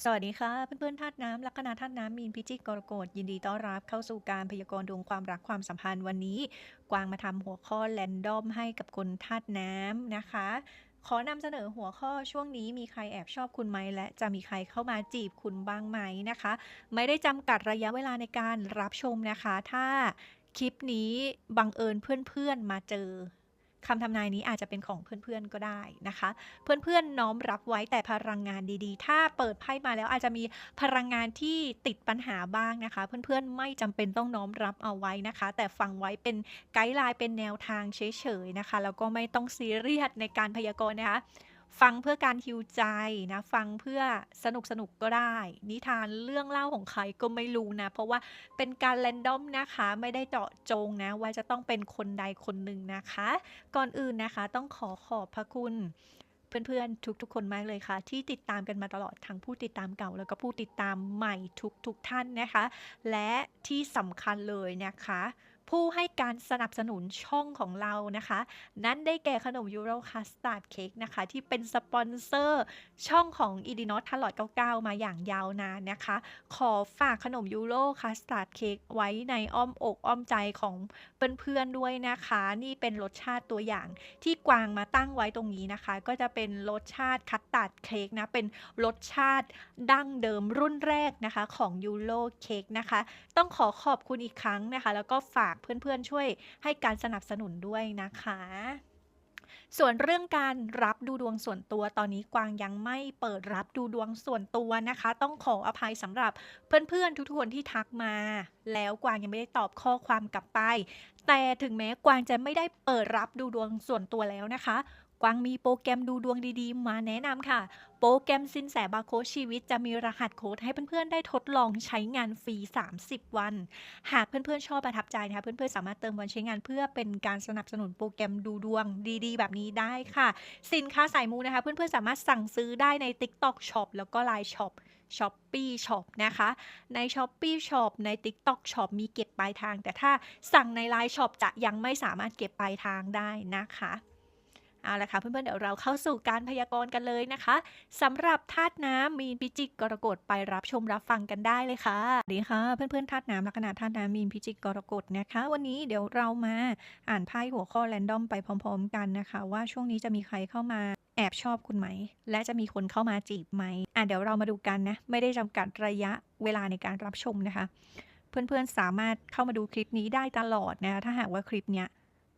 สวัสดีค่ะเพื่อนๆธาตุน้ำลัคนาธาตุน้ำมีนพิจิกกรกฎยินดีต้อนรับเข้าสู่การพยากรณ์ดวงความรักความสัมพันธ์วันนี้ กวางมาทำหัวข้อแรนดอมให้กับคนธาตุน้ำนะคะ ขอนำเสนอหัวข้อช่วงนี้มีใครแอบชอบคุณไหม และจะมีใครเข้ามาจีบคุณบ้างไหมนะคะ ไม่ได้จำกัดระยะเวลาในการรับชมนะคะ ถ้าคลิปนี้บังเอิญเพื่อนๆมาเจอ คำทำนายนี้อาจจะเป็นของเพื่อนๆก็ได้นะคะ เพื่อนๆน้อมรับไว้แต่พลังงานดีๆ ถ้าเปิดไพ่มาแล้วอาจจะมีพลังงานที่ติดปัญหาบ้างนะคะ เพื่อนๆไม่จำเป็นต้องน้อมรับเอาไว้นะคะ แต่ฟังไว้เป็นไกด์ไลน์เป็นแนวทางเฉยๆนะคะแล้วก็ไม่ต้องซีเรียสในการพยากรณ์นะคะ ฟังเพื่อการฮิวใจนะ ฟังเพื่อสนุกสนุกก็ได้ นิทานเรื่องเล่าของใครก็ไม่รู้นะ เพราะว่าเป็นการแรนดอมนะคะ ไม่ได้เจาะจงนะ ว่าจะต้องเป็นคนใดคนหนึ่งนะคะ ก่อนอื่นนะคะต้องขอขอบพระคุณเพื่อนๆ ทุกๆ คนมากเลยค่ะ ที่ติดตามกันมาตลอดทั้งผู้ติดตามเก่า แล้วก็ผู้ติดตามใหม่ทุกๆท่านนะคะ และที่สำคัญเลยนะคะ ผู้ให้การสนับสนุนช่องของเรานะคะ นั่นได้แก่ขนมยูโรคัสตาร์ดเค้กนะคะ ที่เป็นสปอนเซอร์ช่องของอีดีนอตทลอด99 มาอย่างยาวนานนะคะ ขอฝากขนมยูโรคัสตาร์ดเค้กไว้ในอ้อมอกอ้อมใจของเพื่อนๆด้วยนะคะ นี่เป็นรสชาติตัวอย่างที่กวางมาตั้งไว้ตรงนี้นะคะ ก็จะเป็นรสชาติคัสตาร์ดเค้กนะเป็นรสชาติดั้งเดิมรุ่นแรกนะคะของยูโรเค้กนะคะ ต้องขอขอบคุณอีกครั้งนะคะ แล้วก็ฝากเพื่อนๆช่วยให้การสนับสนุนด้วยนะคะ ส่วนเรื่องการรับดูดวงส่วนตัวตอนนี้กวางยังไม่เปิดรับดูดวงส่วนตัวนะคะ ต้องขออภัยสำหรับเพื่อนๆทุกคนที่ทักมา แล้วกวางยังไม่ได้ตอบข้อความกลับไป แต่ถึงแม้กวางจะไม่ได้เปิดรับดูดวงส่วนตัวแล้วนะคะ กวางมีโปรแกรมดูดวงดีๆ มาแนะนำค่ะ โปรแกรมสินแสบาโคชีวิตจะมีรหัสโค้ดให้เพื่อนๆ ได้ทดลองใช้งานฟรี 30 วัน หากเพื่อนๆ ชอบประทับใจนะคะเพื่อนๆ สามารถเติมวันใช้งานเพื่อเป็นการสนับสนุนโปรแกรมดูดวงดี ๆ แบบนี้ได้ค่ะ สินค้าสายมูนะคะ เพื่อนๆ สามารถสั่งซื้อได้ใน TikTok Shop แล้วก็ Line Shop Shopee Shop นะคะ ใน Shopee Shop ใน TikTok Shop มีเก็บปลายทาง แต่ถ้าสั่งใน Line Shop จะยังไม่สามารถเก็บปลายทางได้นะคะ เอาละค่ะเพื่อนๆเดี๋ยวเราเข้าสู่การพยากรณ์กันเลยนะคะสำหรับธาตุน้ำมีนพิจิกกรกฎไปรับชมรับฟังกันได้เลยค่ะดีค่ะ เพื่อนๆธาตุน้ำลัคนาธาตุน้ำมีนพิจิกกรกฎนะคะ วันนี้เดี๋ยวเรามาอ่านไพ่หัวข้อแรนดอมไปพร้อม ๆ กันนะคะ ว่าช่วงนี้จะมีใครเข้ามาแอบชอบคุณไหม และจะมีคนเข้ามาจีบไหมอะเดี๋ยวเรามาดูกันนะ ไม่ได้จำกัดระยะเวลาในการรับชมนะคะ เพื่อนๆสามารถเข้ามาดูคลิปนี้ได้ตลอดนะถ้าหากว่าคลิปเนี้ย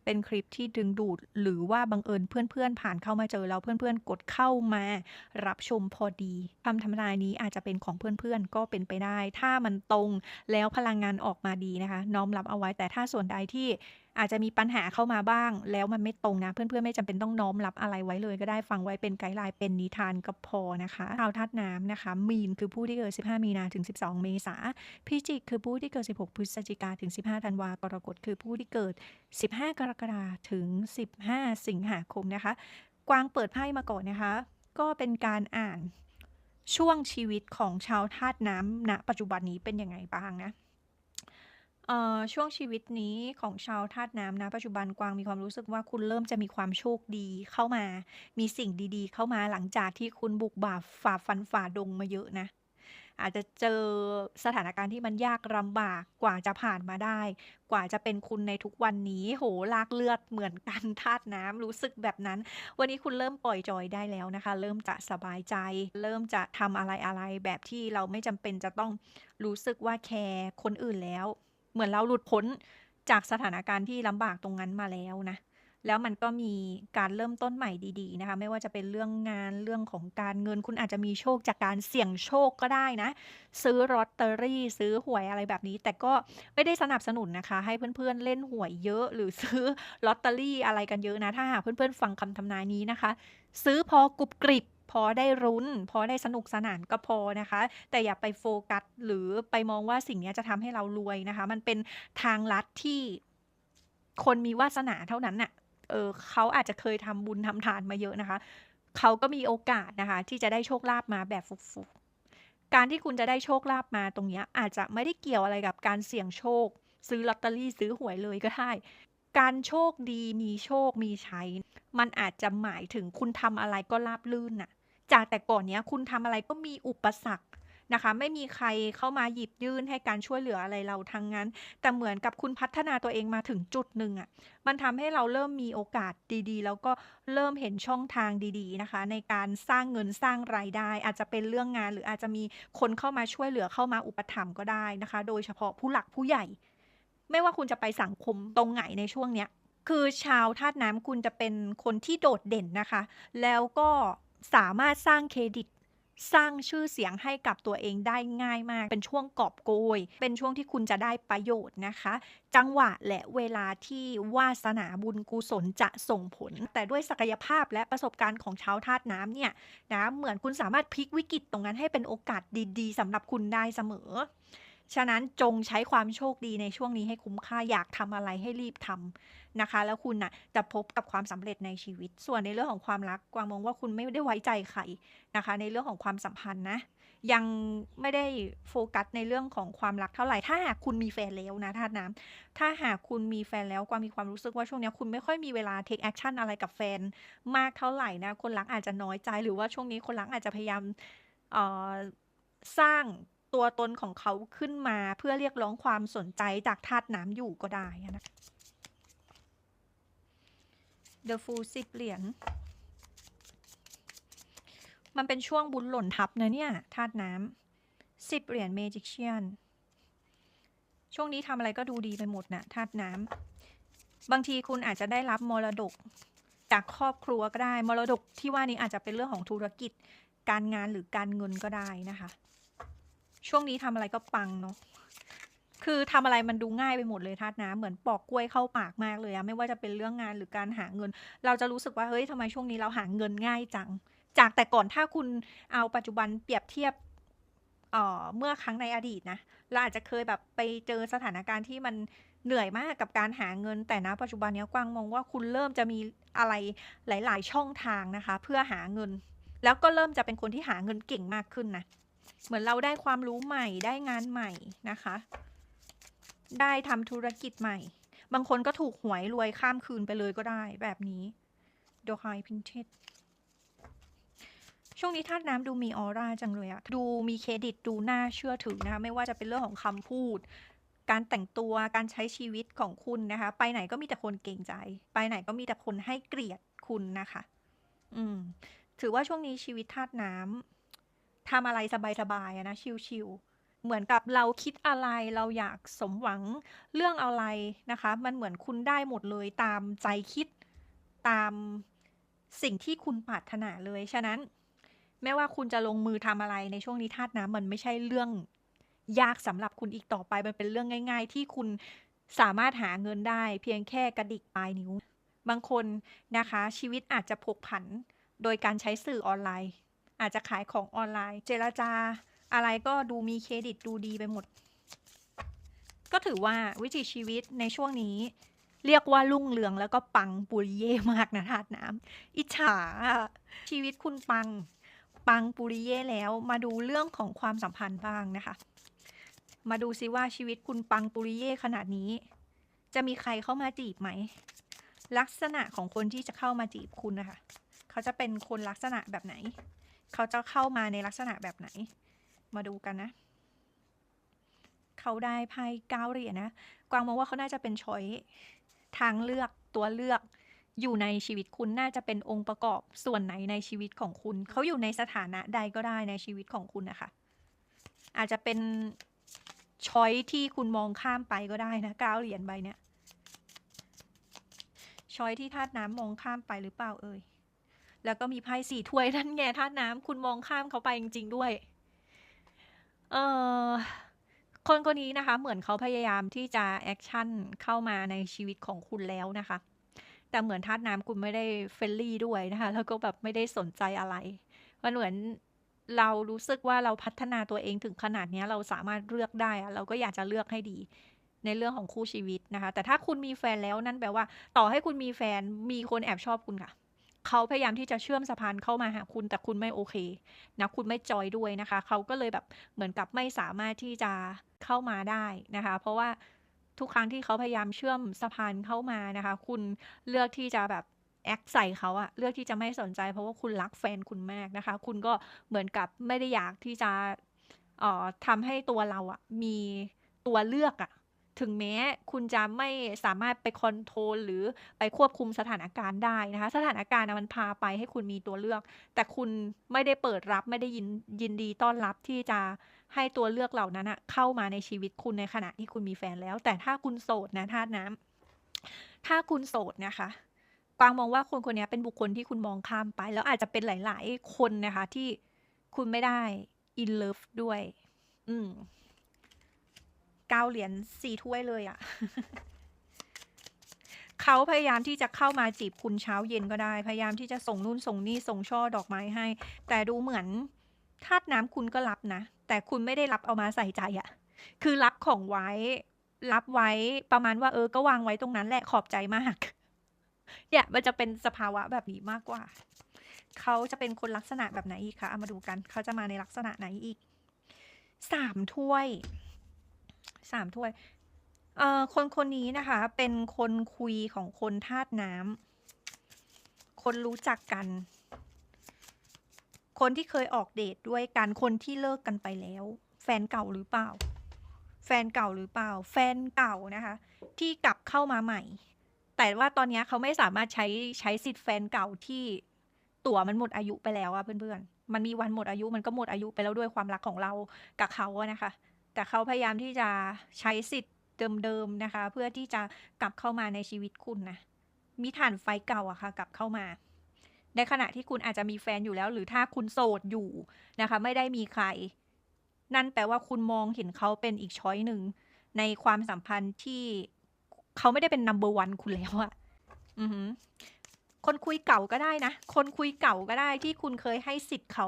เป็นคลิปที่ดึงดูด หรือว่าบังเอิญเพื่อนๆ ผ่านเข้ามาเจอแล้วเพื่อนๆ กดเข้ามารับชมพอดีคำทำนายนี้อาจจะเป็นของเพื่อนๆ ก็เป็นไปได้ ถ้ามันตรงแล้วพลังงานออกมาดีนะคะ น้อมรับเอาไว้แต่ถ้าส่วนใดที่ อาจจะมีปัญหาเข้ามาบ้าง แล้วมันไม่ตรงนะ เพื่อนๆไม่จำเป็นต้องน้อมรับอะไรไว้เลยก็ได้ฟังไว้เป็นไกด์ไลน์เป็นนิทานก็พอนะคะชาวธาตุน้ำนะคะ มีนคือผู้ที่เกิด 15 มีนาถึง 12 เมษาพิจิกคือผู้ที่เกิด 16 พฤศจิกาถึง 15 ธันวากรกฎคือผู้ที่เกิด 15 กรกฎาคมถึง 15 สิงหาคมนะคะ กวางเปิดไพ่มาก่อนนะคะ ก็เป็นการอ่านช่วงชีวิตของชาวธาตุน้ำณปัจจุบันนี้เป็นยังไงบ้างนะ เอ่อช่วงชีวิตนี้ของชาวธาตุน้ำนะ ปัจจุบันกวางมีความรู้สึกว่าคุณเริ่มจะมีความโชคดีเข้ามา มีสิ่งดีๆ เข้ามาหลังจากที่คุณบุกบ่าฝ่าฟันฝ่าดงมาเยอะนะ อาจจะเจอสถานการณ์ที่มันยากลำบากกว่าจะผ่านมาได้ กว่าจะเป็นคุณในทุกวันนี้ โหลากเลือดเหมือนกันธาตุน้ำรู้สึกแบบนั้น วันนี้คุณเริ่มปล่อยจอยได้แล้วนะคะ เริ่มจะสบายใจ เริ่มจะทำอะไรๆแบบที่เราไม่จำเป็นจะต้องรู้สึกว่าแคร์คนอื่นแล้ว เหมือนเราหลุดพ้นจากสถานการณ์ที่ลำบากตรงนั้นมาแล้วนะ แล้วมันก็มีการเริ่มต้นใหม่ดีๆนะคะ ไม่ว่าจะเป็นเรื่องงานเรื่องของการเงิน คุณอาจจะมีโชคจากการเสี่ยงโชคก็ได้นะ ซื้อลอตเตอรี่ ซื้อหวยอะไรแบบนี้ แต่ก็ไม่ได้สนับสนุนนะคะ ให้เพื่อนๆเล่นหวยเยอะหรือซื้อลอตเตอรี่อะไรกันเยอะนะ ถ้าหากเพื่อนๆฟังคำทำนายนี้นะคะ ซื้อพอกรุบกริบ พอได้รุ้น พอได้สนุกสนานก็พอนะคะ แต่อย่าไปโฟกัสหรือไปมองว่าสิ่งนี้จะทำให้เรารวยนะคะ มันเป็นทางลัดที่คนมีวาสนาเท่านั้นน่ะ เออเขาอาจจะเคยทำบุญทำทานมาเยอะนะคะ เขาก็มีโอกาสนะคะ ที่จะได้โชคลาภมาแบบฟุกๆ การที่คุณจะได้โชคลาภมาตรงนี้อาจจะไม่ได้เกี่ยวอะไรกับการเสี่ยงโชค ซื้อลอตเตอรี่ซื้อหวยเลยก็ได้ การโชคดีมีโชคมีชัยมันอาจจะหมายถึงคุณทำอะไรก็ราบรื่นน่ะ จากแต่ก่อนเนี้ยคุณทำอะไรก็มีอุปสรรคนะคะ ไม่มีใครเข้ามาหยิบยื่นให้การช่วยเหลืออะไรเราทั้งนั้น แต่เหมือนกับคุณพัฒนาตัวเองมาถึงจุดหนึ่งอะมันทำให้เราเริ่มมีโอกาสดีๆ แล้วก็เริ่มเห็นช่องทางดีๆนะคะ ในการสร้างเงินสร้างรายได้ อาจจะเป็นเรื่องงาน หรืออาจจะมีคนเข้ามาช่วยเหลือเข้ามาอุปถัมภ์ก็ได้นะคะ โดยเฉพาะผู้หลักผู้ใหญ่ ไม่ว่าคุณจะไปสังคมตรงไหนในช่วงเนี้ยคือชาวธาตุน้ำคุณจะเป็นคนที่โดดเด่นนะคะ แล้วก็สามารถสร้างเครดิต สร้างชื่อเสียงให้กับตัวเองได้ง่ายมาก เป็นช่วงกอบโกย เป็นช่วงที่คุณจะได้ประโยชน์นะคะ จังหวะและเวลาที่วาสนาบุญกุศลจะส่งผล แต่ด้วยศักยภาพและประสบการณ์ของชาวธาตุน้ำเนี่ยนะเหมือนคุณสามารถพลิกวิกฤตตรงนั้นให้เป็นโอกาสดีๆสำหรับคุณได้เสมอ ฉะนั้นจงใช้ความโชคดีในช่วงนี้ให้คุ้มค่าอยากทำอะไรให้รีบทำนะคะ แล้วคุณน่ะจะพบกับความสำเร็จในชีวิต ส่วนในเรื่องของความรักกวางมองว่าคุณไม่ได้ไว้ใจใครนะคะ ในเรื่องของความสัมพันธ์นะยังไม่ได้โฟกัสในเรื่องของความรักเท่าไหร่ ถ้าหากคุณมีแฟนแล้วนะธาตุน้ำถ้าหากคุณมีแฟนแล้วกวางมีความรู้สึกว่าช่วงนี้คุณไม่ค่อยมีเวลา take action อะไรกับแฟนมากเท่าไหร่นะ คนรักอาจจะน้อยใจ หรือว่าช่วงนี้คนรักอาจจะพยายามสร้าง ตัวตนของเขาขึ้นมาเพื่อเรียกร้องความสนใจจากธาตุน้ำอยู่ก็ได้นะ The Fool 10เหรียญมันเป็นช่วงบุญหล่นทับนะเนี่ยธาตุน้ำ10เหรียญ Magician ช่วงนี้ทำอะไรก็ดูดีไปหมดน่ะธาตุน้ำบางทีคุณอาจจะได้รับมรดกจากครอบครัวก็ได้ มรดกที่ว่านี้อาจจะเป็นเรื่องของธุรกิจ การงานหรือการเงินก็ได้นะคะ ช่วงนี้ทำอะไรก็ปังเนาะคือทำอะไรมันดูง่ายไปหมดเลยธาตุน้ำเหมือนปอกกล้วยเข้าปากมากเลยอะไม่ว่าจะเป็นเรื่องงานหรือการหาเงิน เราจะรู้สึกว่าเฮ้ยทำไมช่วงนี้เราหาเงินง่ายจัง จากแต่ก่อนถ้าคุณเอาปัจจุบันเปรียบเทียบเอ่อเมื่อครั้งในอดีตนะเราอาจจะเคยแบบไปเจอสถานการณ์ที่มันเหนื่อยมากกับการหาเงิน แต่ณปัจจุบันนี้กวางมองว่าคุณเริ่มจะมีอะไรหลาย ๆ ช่องทางนะคะ เพื่อหาเงิน แล้วก็เริ่มจะเป็นคนที่หาเงินเก่งมากขึ้นนะ เหมือนเราได้ความรู้ใหม่ได้งานใหม่นะคะ ได้ทำธุรกิจใหม่ บางคนก็ถูกหวยรวยข้ามคืนไปเลยก็ได้แบบนี้ The High Priestess ช่วงนี้ธาตุน้ำดูมีออร่าจังเลยอะดูมีเครดิตดูน่าเชื่อถือนะคะ ไม่ว่าจะเป็นเรื่องของคำพูด การแต่งตัวการใช้ชีวิตของคุณนะคะ ไปไหนก็มีแต่คนเกรงใจ ไปไหนก็มีแต่คนให้เกลียรติคุณนะคะ อืม ถือว่าช่วงนี้ชีวิตธาตุน้ำ ทำอะไรสบายๆอะนะชิลๆเหมือนกับเราคิดอะไรเราอยากสมหวังเรื่องอะไรนะคะ มันเหมือนคุณได้หมดเลยตามใจคิดตามสิ่งที่คุณปรารถนาเลยฉะนั้นไม่ว่าคุณจะลงมือทำอะไรในช่วงนี้ธาตุน้ำมันไม่ใช่เรื่องยากสำหรับคุณอีกต่อไป มันเป็นเรื่องง่าย ๆ ที่คุณสามารถหาเงินได้ เพียงแค่กระดิกปลายนิ้ว บางคนนะคะ ชีวิตอาจจะผกผันโดยการใช้สื่อออนไลน์ อาจจะขายของออนไลน์ เจรจา อะไรก็ดูมีเครดิตดูดีไปหมด ก็ถือว่าวิถีชีวิตในช่วงนี้ เรียกว่ารุ่งเรืองแล้วก็ปังปุริเย่มากนะธาตุน้ำอิจฉาชีวิตคุณปัง ปังปุริเย่แล้วมาดูเรื่องของความสัมพันธ์บ้างนะคะ มาดูซิว่าชีวิตคุณปังปุริเย่ขนาดนี้ จะมีใครเข้ามาจีบไหมลักษณะของคนที่จะเข้ามาจีบคุณนะคะ เขาจะเป็นคนลักษณะแบบไหน เขาจะเข้ามาในลักษณะแบบไหน มาดูกันนะ เขาได้ไพ่9เหรียญนะ กวางมองว่าเขาน่าจะเป็นชอยทางเลือกตัวเลือกอยู่ในชีวิตคุณน่าจะเป็นองค์ประกอบส่วนไหนในชีวิตของคุณ เขาอยู่ในสถานะใดก็ได้ในชีวิตของคุณนะคะ อาจจะเป็นชอยที่คุณมองข้ามไปก็ได้นะ9เหรียญใบเนี้ยชอยที่ธาตุน้ำมองข้ามไปหรือเปล่าเอ่ย แล้วก็มีไพ่4ถ้วยนั่นไงธาตุน้ำคุณมองข้ามเขาไปจริง ๆ ด้วย เออคนคนนี้นะคะ เหมือนเขาพยายามที่จะแอกชันเข้ามาในชีวิตของคุณแล้วนะคะ แต่เหมือนธาน้ำคุณไม่ได้ friendly ด้วยนะคะ แล้วก็แบบไม่ได้สนใจอะไรมันเหมือนเรารู้สึกว่าเราพัฒนาตัวเองถึงขนาดนี้เราสามารถเลือกได้อะเราก็อยากจะเลือกให้ดีในเรื่องของคู่ชีวิตนะคะ แต่ถ้าคุณมีแฟนแล้วนั่นแปลว่า ต่อให้คุณมีแฟนมีคนแอบชอบคุณค่ะ เขาพยายามที่จะเชื่อมสะพานเข้ามาหาคุณแต่คุณไม่โอเคนะคุณไม่จอยด้วยนะคะ เขาก็เลยแบบเหมือนกับไม่สามารถที่จะเข้ามาได้นะคะ เพราะว่าทุกครั้งที่เขาพยายามเชื่อมสะพานเข้ามานะคะ คุณเลือกที่จะแบบแอคใส่เขาอะเลือกที่จะไม่สนใจ เพราะว่าคุณรักแฟนคุณมากนะคะ คุณก็เหมือนกับไม่ได้อยากที่จะออทำให้ตัวเราอะมีตัวเลือกอะ ถึงแม้คุณจะไม่สามารถไปคอนโทรลหรือไปควบคุมสถานการณ์ได้นะคะ สถานการณ์มันพาไปให้คุณมีตัวเลือก แต่คุณไม่ได้เปิดรับไม่ได้ยินยินดีต้อนรับที่จะให้ตัวเลือกเหล่านั้นอะเข้ามาในชีวิตคุณในขณะที่คุณมีแฟนแล้ว แต่ถ้าคุณโสดนะธาตุน้ำถ้าคุณโสดนะคะกวางมองว่าคนคนนี้เป็นบุคคลที่คุณมองข้ามไป แล้วอาจจะเป็นหลาย ๆ คนนะคะที่คุณไม่ได้อินเลิฟด้วย อืม เก้าเหรียญสี่ถ้วยเลยอะ่ะ เขาพยายามที่จะเข้ามาจีบคุณเช้าเย็นก็ได้ พยายามที่จะส่งนู่นส่งนี่ส่งช่อดอกไม้ให้ แต่ดูเหมือนธาตุน้ำคุณก็รับนะ แต่คุณไม่ได้รับเอามาใส่ใจอะคือรับของไว้ รับไว้ประมาณว่าเออ ก็วางไว้ตรงนั้นแหละขอบใจมาก เนี่ยมันจะเป็นสภาวะแบบนี้มากกว่า เขาจะเป็นคนลักษณะแบบไหนอีกคะ เอามาดูกัน เขาจะมาในลักษณะไหนอีก สามถ้วย สามถ้วยเอ่อคนคนนี้นะคะ เป็นคนคุยของคนธาตุน้ำคนรู้จักกัน คนที่เคยออกเดทด้วยกันคนที่เลิกกันไปแล้ว แฟนเก่าหรือเปล่า แฟนเก่าหรือเปล่า แฟนเก่านะคะ ที่กลับเข้ามาใหม่ แต่ว่าตอนนี้เขาไม่สามารถใช้ใช้สิทธิ์แฟนเก่าที่ตั๋วมันหมดอายุไปแล้วอะเพื่อนๆมันมีวันหมดอายุมันก็หมดอายุไปแล้วด้วยความรักของเรากับเขาอะนะคะ แต่เขาพยายามที่จะใช้สิทธิ์เดิมๆนะคะ เพื่อที่จะกลับเข้ามาในชีวิตคุณนะมีฐานไฟเก่าอะค่ะ กลับเข้ามา ในขณะที่คุณอาจจะมีแฟนอยู่แล้ว หรือถ้าคุณโสดอยู่นะคะ ไม่ได้มีใคร นั่นแปลว่าคุณมองเห็นเขาเป็นอีกช้อยหนึ่ง ในความสัมพันธ์ที่เขาไม่ได้เป็นนัมเบอร์วันคุณแล้วอะอือคนคุยเก่าก็ได้นะ คนคุยเก่าก็ได้ที่คุณเคยให้สิทธิ์เขา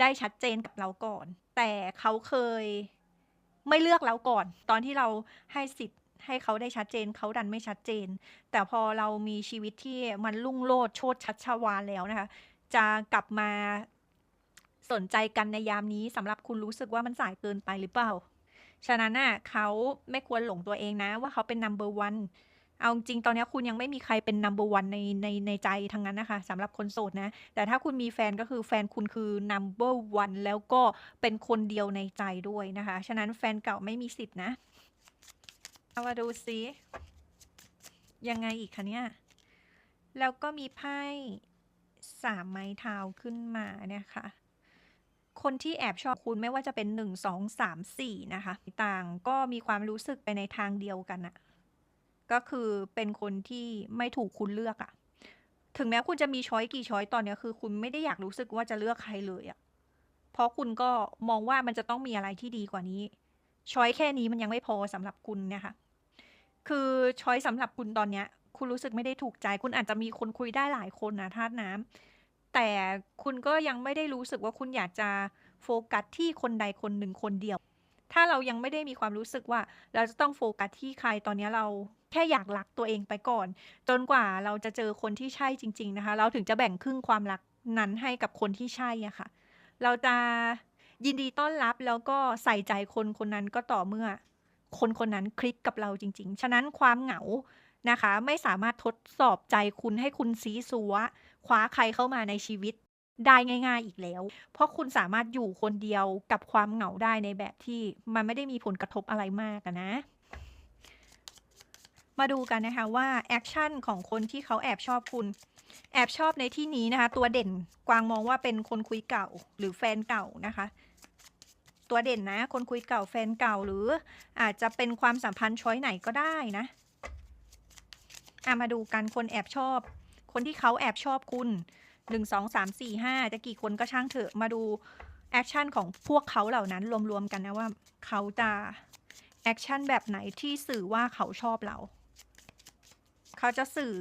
ได้ชัดเจนกับเราก่อน แต่เขาเคย ไม่เลือกเราก่อน ตอนที่เราให้สิทธิ์ให้เขาได้ชัดเจนเขาดันไม่ชัดเจน แต่พอเรามีชีวิตที่มันรุ่งโรจน์โชดชัชวานแล้วนะคะ จะกลับมาสนใจกันในยามนี้สำหรับคุณรู้สึกว่ามันสายเกินไปหรือเปล่า ฉะนั้นน่ะเขาไม่ควรหลงตัวเองนะว่าเขาเป็น number one เอาจริงตอนนี้คุณยังไม่มีใครเป็น number one ในในในใจทั้งนั้นนะคะสำหรับคนโสดนะ แต่ถ้าคุณมีแฟนก็คือแฟนคุณคือ number one แล้วก็เป็นคนเดียวในใจด้วยนะคะ ฉะนั้นแฟนเก่าไม่มีสิทธินะ เอามาดูซิยังไงอีกคะเนี่ย แล้วก็มีไพ่สามไม้เท้าขึ้นมาเนี่ยค่ะคนที่แอบชอบคุณไม่ว่าจะเป็นหนึ่งสองสามสี่นะคะ ต่างก็มีความรู้สึกไปในทางเดียวกันอะ ก็คือเป็นคนที่ไม่ถูกคุณเลือกอะถึงแม้คุณจะมีช้อยกี่ช้อยตอนเนี้ยคือคุณไม่ได้อยากรู้สึกว่าจะเลือกใครเลยอะเพราะคุณก็มองว่ามันจะต้องมีอะไรที่ดีกว่านี้ช้อยแค่นี้มันยังไม่พอสำหรับคุณเนี่ยค่ะ คือช้อยสำหรับคุณตอนเนี้ย คุณรู้สึกไม่ได้ถูกใจ คุณอาจจะมีคนคุยได้หลายคนนะธาตุน้ำแต่คุณก็ยังไม่ได้รู้สึกว่าคุณอยากจะโฟกัสที่คนใดคนหนึ่งคนเดียว ถ้าเรายังไม่ได้มีความรู้สึกว่า เราจะต้องโฟกัสที่ใครตอนนี้เราแค่อยากรักตัวเองไปก่อน จนกว่าเราจะเจอคนที่ใช่จริง ๆ นะคะ เราถึงจะแบ่งครึ่งความรักนั้นให้กับคนที่ใช่อะค่ะ เราจะยินดีต้อนรับแล้วก็ใส่ใจคนคนนั้นก็ต่อเมื่อ คนคนนั้นคลิกกับเราจริง ๆ ฉะนั้นความเหงานะคะ ไม่สามารถทดสอบใจคุณให้คุณซีซัวคว้าใครเข้ามาในชีวิต ได้ง่าย ๆ อีกแล้ว เพราะคุณสามารถอยู่คนเดียวกับความเหงาได้ในแบบที่มันไม่ได้มีผลกระทบอะไรมากนะ มาดูกันนะคะว่าแอคชั่นของคนที่เขาแอบชอบคุณ แอบชอบในที่นี้นะคะ ตัวเด่นกวางมองว่าเป็นคนคุยเก่าหรือแฟนเก่านะคะ ตัวเด่นนะ คนคุยเก่าแฟนเก่าหรือ อาจจะเป็นความสัมพันธ์ช้อยไหนก็ได้นะอะมาดูกันคนแอบชอบ คนที่เขาแอบชอบคุณ หนึ่งสองสามสี่ห้าจะกี่คนก็ช่างเถอะมาดูแอคชั่นของพวกเขาเหล่านั้นรวมๆกันนะว่าเขาจะแอคชั่นแบบไหนที่สื่อว่าเขาชอบเรา เขาจะสื่อ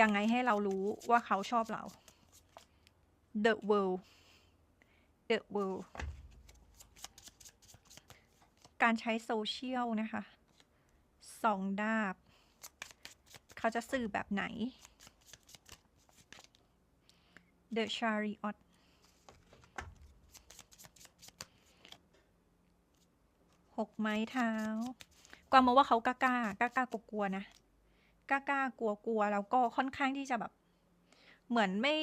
ยังไงให้เรารู้ว่าเขาชอบเรา The world The world การใช้โซเชียลนะคะสองดาบ เขาจะสื่อแบบไหน The Chariot หกไม้เท้ากวางมองว่าเขากล้ากล้ากล้ากล้ากลัวๆนะกล้าๆกลัวๆแล้วก็ค่อนข้างที่จะแบบ เหมือนไม่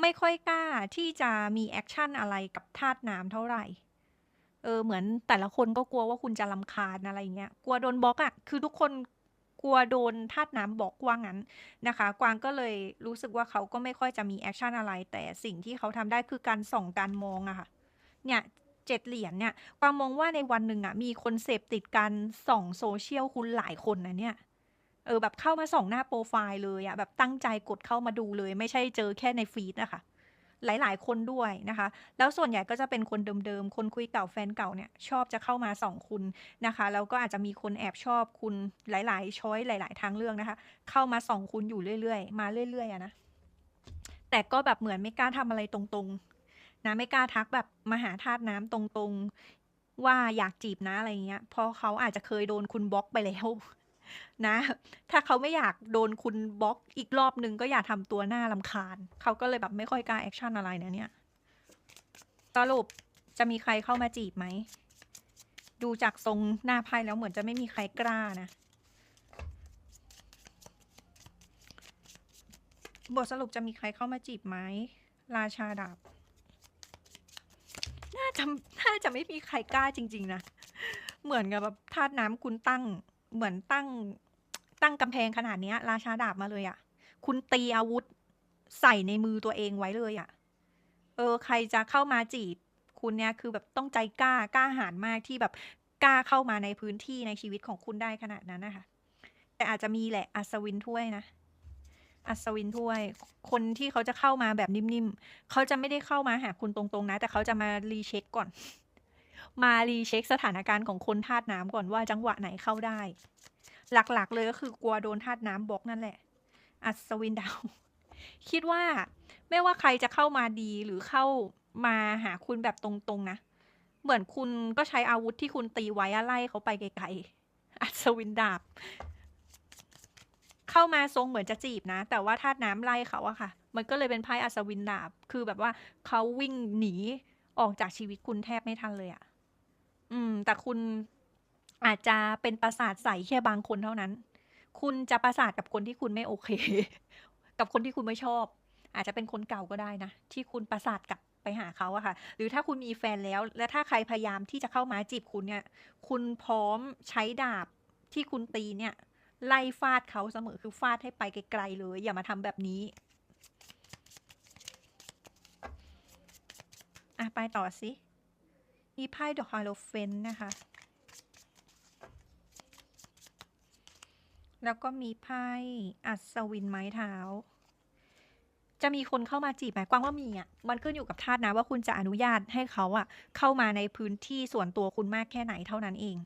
ไม่ค่อยกล้าที่จะมีแอคชั่นอะไรกับธาตุน้ำเท่าไหร่ เออเหมือนแต่ละคนก็กลัวว่าคุณจะรำคาญอะไรเงี้ย กลัวโดนบล็อกอะคือทุกคน กลัวโดนธาตุน้ำบอกว่างั้นนะคะ กวางก็เลยรู้สึกว่าเขาก็ไม่ค่อยจะมีแอคชั่นอะไร แต่สิ่งที่เขาทำได้คือการส่องการมองอะค่ะ เนี่ยเจ็ดเหรียญเนี่ยกวางมองว่าในวันหนึ่งอะมีคนเสพติดการส่องโซเชียลคุณหลายคนนะเนี่ยเออแบบเข้ามาส่องหน้าโปรไฟล์เลยอะแบบตั้งใจกดเข้ามาดูเลย ไม่ใช่เจอแค่ในฟีดนะคะ หลาย ๆ คนด้วยนะคะ แล้วส่วนใหญ่ก็จะเป็นคนเดิมๆ คนคุยเก่าแฟนเก่าเนี่ยชอบจะเข้ามาส่องคุณนะคะแล้วก็อาจจะมีคนแอบชอบคุณหลาย ๆ ช้อยหลาย ๆ ทางเลือกนะคะ เข้ามาส่องคุณอยู่เรื่อย ๆ มาเรื่อยๆอะนะแต่ก็แบบเหมือนไม่กล้าทำอะไรตรงๆนะไม่กล้าทักแบบมาหาธาตุน้ำตรงๆว่าอยากจีบนะอะไรเงี้ยเพราะเขาอาจจะเคยโดนคุณบล็อกไปแล้ว นะ ถ้าเขาไม่อยากโดนคุณบล็อกอีกรอบนึงก็อย่าทำตัวหน้าลำคาญ เขาก็เลยแบบไม่ค่อยกล้าแอคชั่นอะไรนะเนี่ยสรุปจะมีใครเข้ามาจีบไหม ดูจากทรงหน้าไพ่แล้วเหมือนจะไม่มีใครกล้านะ บทสรุปจะมีใครเข้ามาจีบไหม ราชาดาบ น่าจะ น่าจะไม่มีใครกล้าจริง ๆ นะ เหมือนกับแบบธาตุน้ำคุณตั้ง เหมือนตั้งตั้งกำแพงขนาดนี้ราชาดาบมาเลยอะ่ะ คุณตีอาวุธใส่ในมือตัวเองไว้เลยอะ่ะ เออ ใครจะเข้ามาจีบ คุณเนี่ยคือแบบต้องใจกล้ากล้าหาญมากที่แบบกล้าเข้ามาในพื้นที่ในชีวิตของคุณได้ขนาดนั้นนะคะ แต่อาจจะมีแหละอัศวินถ้วยนะอัศวินถ้วย คนที่เขาจะเข้ามาแบบนิ่มๆ เขาจะไม่ได้เข้ามาหาคุณตรงๆนะ แต่เขาจะมารีเช็คก่อน มารีเช็คสถานการณ์ของคนธาตุน้ำก่อนว่าจังหวะไหนเข้าได้ หลักๆเลยก็คือกลัวโดนธาตุน้ำบล็อกนั่นแหละ อัศวินดาว คิดว่าไม่ว่าใครจะเข้ามาดีหรือเข้ามาหาคุณแบบตรงๆนะ เหมือนคุณก็ใช้อาวุธที่คุณตีไว้อะไล่เขาไปไกลๆอัศวินดาบ เข้ามาทรงเหมือนจะจีบนะ แต่ว่าธาตุน้ำไล่เขาอะค่ะ มันก็เลยเป็นไพ่อัศวินดาบ คือแบบว่าเขาวิ่งหนีออกจากชีวิตคุณแทบไม่ทันเลยอะ อืม แต่คุณอาจจะเป็นประสาทใสแค่บางคนเท่านั้น คุณจะประสาทกับคนที่คุณไม่โอเค กับคนที่คุณไม่ชอบ อาจจะเป็นคนเก่าก็ได้นะ ที่คุณประสาทกับไปหาเขาอะค่ะ หรือถ้าคุณมีแฟนแล้ว และถ้าใครพยายามที่จะเข้ามาจีบคุณเนี่ย คุณพร้อมใช้ดาบที่คุณตีเนี่ย ไล่ฟาดเขาเสมอคือฟาดให้ไปไกลๆเลย อย่ามาทำแบบนี้อะไปต่อสิ มีไพ่ดอกฮาโลเฟนนะคะ แล้วก็มีไพ่อัศวินไม้เท้า จะมีคนเข้ามาจีบไหมกวางว่ามีอะ มันขึ้นอยู่กับธาตุนะว่าคุณจะอนุญาตให้เขาอะ เข้ามาในพื้นที่ส่วนตัวคุณมากแค่ไหนเท่านั้นเอง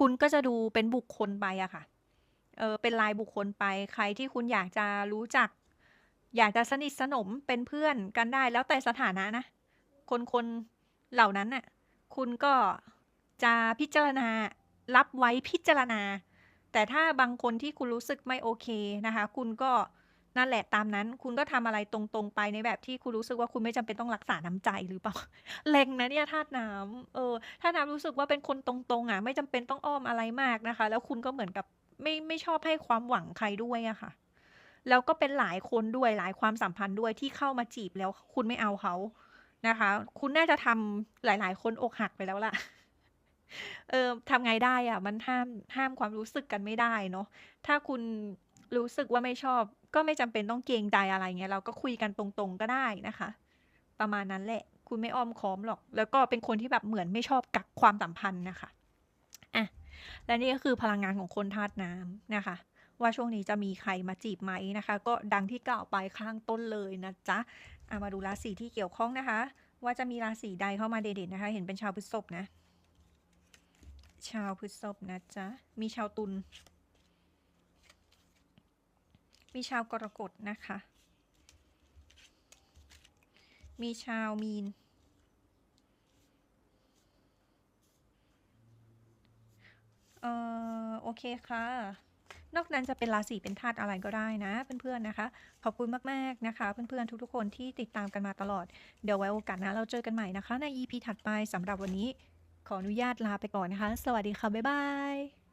คุณก็จะดูเป็นบุคคลไปอะค่ะ เออเป็นรายบุคคลไปใครที่คุณอยากจะรู้จัก อยากจะสนิทสนมเป็นเพื่อนกันได้แล้วแต่สถานะนะ คนคนเหล่านั้นน่ะ คุณก็จะพิจารณารับไว้พิจารณา แต่ถ้าบางคนที่คุณรู้สึกไม่โอเคนะคะ คุณก็นั่นแหละตามนั้น คุณก็ทำอะไรตรงๆไปในแบบที่คุณรู้สึกว่าคุณไม่จำเป็นต้องรักษาน้ำใจหรือเปล่าเล็งนะเนี่ยธาตุน้ำเออธาตุน้ำรู้สึกว่าเป็นคนตรงๆอะ ไม่จำเป็นต้องอ้อมอะไรมากนะคะ แล้วคุณก็เหมือนกับไม่ไม่ชอบให้ความหวังใครด้วยอะค่ะ แล้วก็เป็นหลายคนด้วยหลายความสัมพันธ์ด้วยที่เข้ามาจีบแล้วคุณไม่เอาเขา นะคะ คุณน่าจะทำหลาย ๆ คนอกหักไปแล้วล่ะ เออทำไงได้อะมันห้ามห้ามความรู้สึกกันไม่ได้เนาะถ้าคุณรู้สึกว่าไม่ชอบ ก็ไม่จำเป็นต้องเกรงใจอะไรเงี้ยเราก็คุยกันตรง ๆ ก็ได้นะคะ ประมาณนั้นแหละ คุณไม่อ้อมค้อมหรอก แล้วก็เป็นคนที่แบบเหมือนไม่ชอบกักความสัมพันธ์นะคะอะและนี่ก็คือพลังงานของคนธาตุน้ำนะคะว่าช่วงนี้จะมีใครมาจีบไหมนะคะ ก็ดังที่กล่าวไปข้างต้นเลยนะจ๊ะ อะมาดูราศีที่เกี่ยวข้องนะคะ ว่าจะมีราศีใดเข้ามาเด่นๆนะคะ เห็นเป็นชาวพฤษภนะ ชาวพฤษภนะจ๊ะ มีชาวตุล มีชาวกรกฎนะคะ มีชาวมีน เอ่อ โอเคค่ะ นอกนั้นจะเป็นราศีเป็นธาตุอะไรก็ได้นะ เพื่อนๆนะคะ ขอบคุณมากๆนะคะ เพื่อนๆทุกๆคนที่ติดตามกันมาตลอด เดี๋ยวไว้โอกาสหนะเราเจอกันใหม่นะคะ ใน EP ถัดไปสำหรับวันนี้ ขออนุญาตลาไปก่อนนะคะ สวัสดีค่ะบ๊ายบาย